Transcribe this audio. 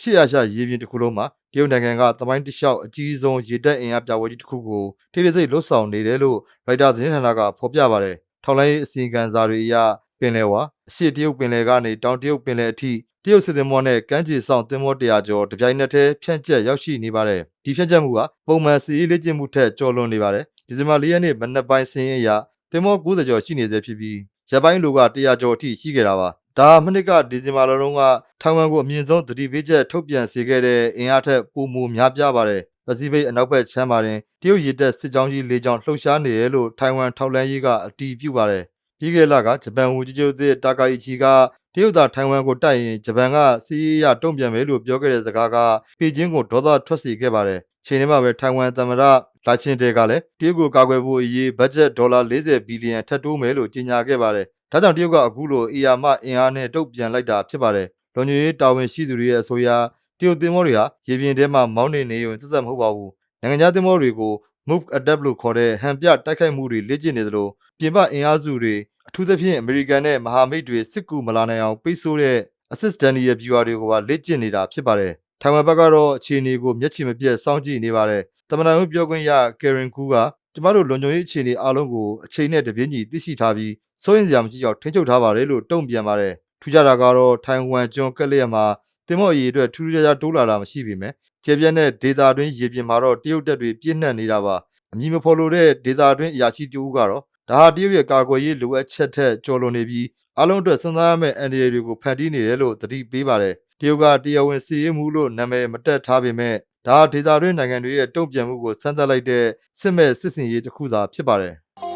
ရှေ့အာရှရေပြင်တစ်ခုလုံးမှာတရုတ်နိုင်ငံကသမိုင်းတစ်လျှောက်အကြီးဆုံးရေတပ်အင်အားပြပွဲကြီးတစ်ခုကိုထိထိစိတ်လှုပ်ဆောင်နေတယ်လို့ရိုက်တာသတင်းဌာနကဖော်ပြပါတယ်။ထောက်လိုင်းရေးအစီအကံစာတွေအရပင်လယ်ဝါအရှေ့တရုတ်ပင်လယ်ကနေတောင်တရုတ်ပင်လယ်အထိတရုတ်စစ်သင်္ဘောနဲ့ကမ်းခြေဆောင်သင်္ဘောတရာကျော်တပြိုင်နက်တည်းဖြန့်ကျက်ရောက်ရှိနေပါတယ်။ဒီဖြန့်ကျက်မှုကပုံမှန်စီးရေးလေ့ကျင့်မှုထက်ကျော်လွန်နေပါတယ်။ဒီဇင်ဘာ၄ရက်နေ့မနက်ပိုင်းစင်းအရသင်္ဘော90ကျော်ရှိနေသေးဖြစ်ပြီးရပ်ပိုင်းလူက100ကျော်အထိရှိခဲ့တာပါ။ ဒါမနှစ်ကဒီဇင်ဘာလလုံးကထိုင်ဝမ်ကိုအမြင့်ဆုံးသတိပေးချက်ထုတ်ပြန်စေခဲ့တဲ့အင်အားထက်ပိုမိုများပြားပါတယ်။ပစိဖိတ်အနောက်ဘက်ချမ်းပါတွင်တရုတ်ရေတပ်စစ်ကြောင်းကြီး၄ကြောင်းလှုပ်ရှားနေတယ်လို့ထိုင်ဝမ်ထောက်လှမ်းရေးကအတည်ပြုပါတယ်။ပြီးခဲ့တဲ့လကဂျပန်ဝန်ကြီးချုပ်သစ်တာကာအီချီကတရုတ်သားထိုင်ဝမ်ကိုတိုက်ရင်ဂျပန်ကစီးရေးရတုံ့ပြန်မယ်လို့ပြောခဲ့တဲ့စကားကပေကျင်းကိုဒေါသထွက်စေခဲ့ပါတယ်။ချိန်ထဲမှာပဲထိုင်ဝမ်သမ္မတလာချင်းတဲကလည်းတရုတ်ကိုကာကွယ်ဖို့အရေးဘတ်ဂျက်ဒေါ်လာ40ဘီလီယံထပ်တိုးမယ်လို့ကြေညာခဲ့ပါတယ်။ ဒါကြောင့်တရုတ်ကအခုလိုအီယာမအင်အားနဲ့တုံ့ပြန်လိုက်တာဖြစ်ပါတယ်။လွန်ညရေးတာဝန်ရှိသူတွေရဲ့အဆိုအရတရုတ်သင်္ဘောတွေဟာရေပြင်ထဲမှာမောင်းနေနေရုံသက်သက်မဟုတ်ပါဘူး။နိုင်ငံခြားသင်္ဘောတွေကို move adapt လို့ခေါ်တဲ့ဟန်ပြတိုက်ခိုက်မှုတွေလေ့ကျင့်နေသလိုပြင်ပအင်အားစုတွေအထူးသဖြင့်အမေရိကန်နဲ့မဟာမိတ်တွေစစ်ကူမလာနိုင်အောင်ပိတ်ဆို့တဲ့ assist Danny ရဲ့ viewer တွေကိုပါလေ့ကျင့်နေတာဖြစ်ပါတယ်။ထိုင်ဝမ်ဘက်ကတော့အခြေအနေကိုမျက်ခြေမပြတ်စောင့်ကြည့်နေပါတယ်။သမ္မတရုံးပြောခွင့်ရ Karen Ku ကကျမတို့လုံခြုံရေးအခြေအနေအားလုံးကိုအချိန်နဲ့တပြေးညီသိရှိထားပြီး စိုးရင်စရာမရှိအောင်ထိန်းချုပ်ထားပါတယ်လို့တုံ့ပြန်ပါတယ်။ထူးခြားတာကတော့ထိုင်ဝမ်ကျွန်းကက်လျက်မှာတင်မော့အရေးအတွက်ထူးထူးခြားခြားတိုးလာတာမရှိပေမဲ့ကျေပြက်တဲ့ဒေတာတွင်းရေပြင်မှာတော့တရုတ်တပ်တွေပြည့်နှက်နေတာပါ။အမည်မဖော်လိုတဲ့ဒေတာတွင်းအရာရှိတူကတော့ဒါဟာတရုတ်ရဲ့ကာကွယ်ရေးလိုအပ်ချက်ထက်ကျော်လွန်နေပြီးအလုံးအတွက်စဉ်းစားရမယ့်အန်ဒီရီတွေကိုဖန်တီးနေတယ်လို့သတိပေးပါတယ်။တရုတ်ကတရားဝင်စီရင်မှုလို့နာမည်မတက်ထားပေမဲ့ဒါဟာဒေတာတွင်းနိုင်ငံတွေရဲ့တုံ့ပြန်မှုကိုစမ်းသပ်လိုက်တဲ့စစ်မဲ့စစ်စင်ရေးတစ်ခုသာဖြစ်ပါတယ်။